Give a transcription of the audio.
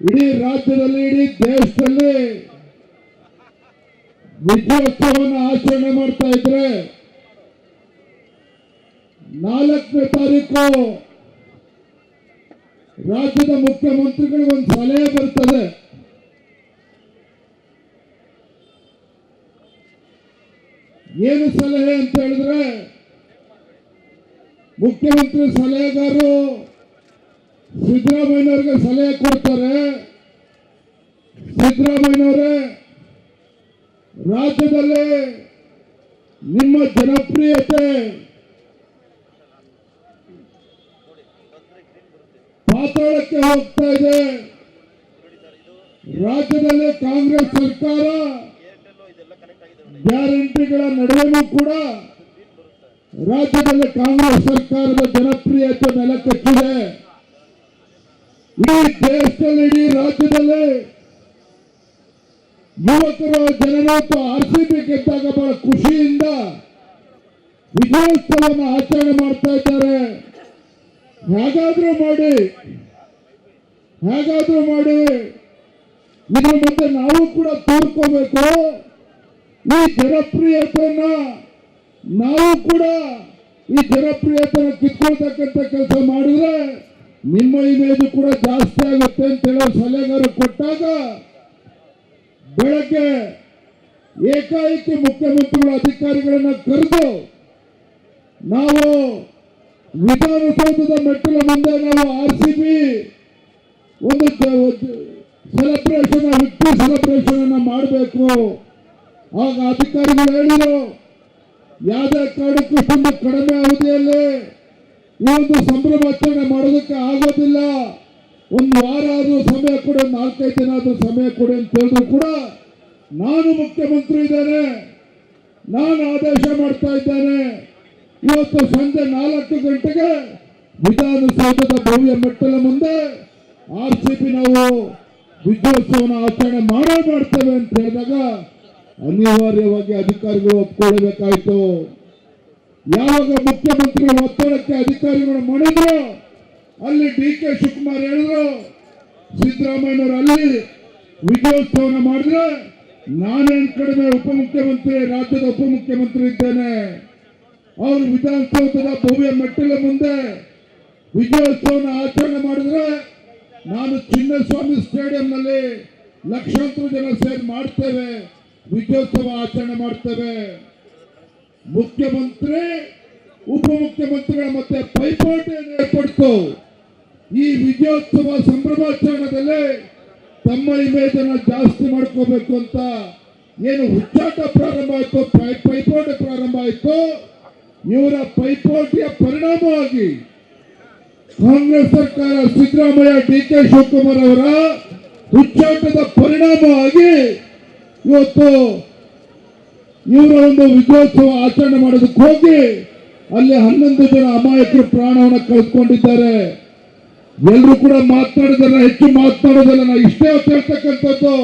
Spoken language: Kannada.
ಇಡೀ ರಾಜ್ಯದಲ್ಲಿ ಇಡೀ ದೇಶದಲ್ಲಿ ವಿಜಯೋತ್ಸವವನ್ನು ಆಚರಣೆ ಮಾಡ್ತಾ ಇದ್ರೆ ನಾಲ್ಕನೇ ತಾರೀಕು ರಾಜ್ಯದ ಮುಖ್ಯಮಂತ್ರಿಗಳಿಗೆ ಒಂದು ಸಲಹೆ ಬರ್ತದೆ. ಏನು ಸಲಹೆ ಅಂತ ಹೇಳಿದ್ರೆ ಮುಖ್ಯಮಂತ್ರಿ ಸಲಹೆಗಾರರು ಸಿದ್ದರಾಮಯ್ಯನವ್ರಿಗೆ ಸಲಹೆ ಕೊಡ್ತಾರೆ. ಸಿದ್ದರಾಮಯ್ಯವರೇ ರಾಜ್ಯದಲ್ಲಿ ನಿಮ್ಮ ಜನಪ್ರಿಯತೆ ಪಾತಾಳಕ್ಕೆ ಹೋಗ್ತಾ ಇದೆ. ರಾಜ್ಯದಲ್ಲಿ ಕಾಂಗ್ರೆಸ್ ಸರ್ಕಾರ ಗ್ಯಾರಂಟಿಗಳ ನಡುವೆಯೂ ಕೂಡ ರಾಜ್ಯದಲ್ಲಿ ಕಾಂಗ್ರೆಸ್ ಸರ್ಕಾರದ ಜನಪ್ರಿಯತೆ ನೆಲಕಚ್ಚಿದೆ ಇಡೀ ದೇಶದಲ್ಲಿ ಇಡೀ ರಾಜ್ಯದಲ್ಲಿ. ಯುವಕರು ಜನರು ಆರ್ ಸಿ ಪಿ ಗೆದ್ದಾಗ ಬಹಳ ಖುಷಿಯಿಂದ ವಿಜಯೋತ್ಸವವನ್ನು ಆಚರಣೆ ಮಾಡ್ತಾ ಇದ್ದಾರೆ. ಹೇಗಾದ್ರೂ ಮಾಡಿ ಹೇಗಾದ್ರೂ ಮಾಡಿ. ಇದ್ರ ಮುಂದೆ ನಾವು ಕೂಡ ತೋರ್ಕೋಬೇಕು. ಈ ಜನಪ್ರಿಯತೆಯನ್ನ ನಾವು ಕೂಡ ಈ ಜನಪ್ರಿಯತೆಯನ್ನು ಕಿತ್ಕೊಳ್ತಕ್ಕಂಥ ಕೆಲಸ ಮಾಡಿದ್ರೆ ನಿಮ್ಮ ಇಮೇಜ್ ಕೂಡ ಜಾಸ್ತಿ ಆಗುತ್ತೆ ಅಂತ ಹೇಳೋ ಸಲಹೆಗಾರ ಕೊಟ್ಟಾಗ ಬೆಳಗ್ಗೆ ಏಕಾಏಕಿ ಮುಖ್ಯಮಂತ್ರಿಗಳು ಅಧಿಕಾರಿಗಳನ್ನ ಕರೆದು ನಾವು ವಿಧಾನಸೌಧದ ಮೆಟ್ಟಿಲ ಮುಂದೆ ನಾವು ಆರ್ ಸಿ ಬಿ ಒಂದು ಸೆಲೆಬ್ರೇಷನ್ ವಿಕ್ಟ್ರಿ ಸೆಲೆಬ್ರೇಷನ್ ಅನ್ನ ಮಾಡಬೇಕು. ಆಗ ಅಧಿಕಾರಿಗಳು ಹೇಳಿದರು, ಯಾವುದೇ ಕಾರಣಕ್ಕೂ ತುಂಬ ಕಡಿಮೆ ಅವಧಿಯಲ್ಲಿ ಸಂಭ್ರಮ ಸಂಭ್ರಮಾಚರಣೆ ಮಾಡೋದಕ್ಕೆ ಆಗೋದಿಲ್ಲ. ಒಂದು ವಾರ ಆದರೂ ಸಮಯ ಕೊಡಿ, ನಾಲ್ಕೈದು ದಿನ ಆದರೂ ಸಮಯ ಕೊಡಿ ಅಂತ ಹೇಳಿದ್ರು ಕೂಡ ನಾನು ಮುಖ್ಯಮಂತ್ರಿ ಇದ್ದೇನೆ. ನಾನು ಆದೇಶ ಮಾಡ್ತಾ ಇದ್ದೇನೆ. ಇವತ್ತು ಸಂಜೆ ನಾಲ್ಕು ಗಂಟೆಗೆ ವಿಧಾನಸೌಧದ ಭವ್ಯ ಮೆಟ್ಟಲ ಮುಂದೆ ಆರ್ ಸಿ ಪಿ ನಾವು ವಿಜಯೋತ್ಸವನ ಆಚರಣೆ ಮಾಡೇ ಮಾಡ್ತೇವೆ ಅಂತ ಹೇಳಿದಾಗ ಅನಿವಾರ್ಯವಾಗಿ ಅಧಿಕಾರಿಗಳು ಒಪ್ಕೊಳ್ಬೇಕಾಯ್ತು ಯಾವಾಗ ಮುಖ್ಯಮಂತ್ರಿಗಳ ಒತ್ತಡಕ್ಕೆ ಅಧಿಕಾರಿಗಳು ಮಾಡಿದ್ರು ಅಲ್ಲಿ ಡಿ ಕೆ ಶಿವಕುಮಾರ್ ಹೇಳಿದ್ರು, ಸಿದ್ದರಾಮಯ್ಯನವರು ಅಲ್ಲಿ ವಿಜಯೋತ್ಸವನ ಮಾಡಿದ್ರೆ ನಾನೇನ್ ಕಡಿಮೆ ಉಪಮುಖ್ಯಮಂತ್ರಿ, ರಾಜ್ಯದ ಉಪಮುಖ್ಯಮಂತ್ರಿ ಇದ್ದೇನೆ. ಅವರು ವಿಧಾನಸೌಧದ ಭವ್ಯ ಮೆಟ್ಟಿಲ ಮುಂದೆ ವಿಜಯೋತ್ಸವನ ಆಚರಣೆ ಮಾಡಿದ್ರೆ ನಾನು ಚಿನ್ನಸ್ವಾಮಿ ಸ್ಟೇಡಿಯಂನಲ್ಲಿ ಲಕ್ಷಾಂತರ ಜನ ಸೇರಿ ಮಾಡ್ತೇವೆ, ವಿಜಯೋತ್ಸವ ಆಚರಣೆ ಮಾಡ್ತೇವೆ. ಮುಖ್ಯಮಂತ್ರಿ, ಉಪಮುಖ್ಯಮಂತ್ರಿಗಳ ಮತ್ತೆ ಪೈಪೋಟಿಯನ್ನು ಏರ್ಪಡಿತು ಈ ವಿಜಯೋತ್ಸವ ಸಂಭ್ರಮಾಚರಣದಲ್ಲಿ ತಮ್ಮ ಇಮೇಜ್ ಜಾಸ್ತಿ ಮಾಡ್ಕೋಬೇಕು ಅಂತ ಏನು ಹುಚ್ಚಾಟ ಪ್ರಾರಂಭ ಆಯ್ತು ಪೈಪೋಟಿ ಪ್ರಾರಂಭ ಆಯ್ತು. ಇವರ ಪೈಪೋಟಿಯ ಪರಿಣಾಮವಾಗಿ ಕಾಂಗ್ರೆಸ್ ಸರ್ಕಾರ ಸಿದ್ದರಾಮಯ್ಯ ಡಿ ಕೆ ಶಿವಕುಮಾರ್ ಅವರ ಹುಚ್ಚಾಟದ ಪರಿಣಾಮವಾಗಿ ಇವತ್ತು ಇವರ ಒಂದು ವಿಜಯೋತ್ಸವ ಆಚರಣೆ ಮಾಡೋದಕ್ಕೆ ಹೋಗಿ, ಅಲ್ಲಿ ಹನ್ನೊಂದು ಜನ ಅಮಾಯಕರು ಪ್ರಾಣವನ್ನು ಕಳೆದುಕೊಂಡಿದ್ದಾರೆ. ಎಲ್ಲರೂ ಕೂಡ ಮಾತನಾಡಿದಾರೆ ಹೆಚ್ಚು ಮಾತನಾಡೋದಲ್ಲ ನಾ ಇಷ್ಟೇ ಹೇಳ್ತಕ್ಕಂಥದ್ದು.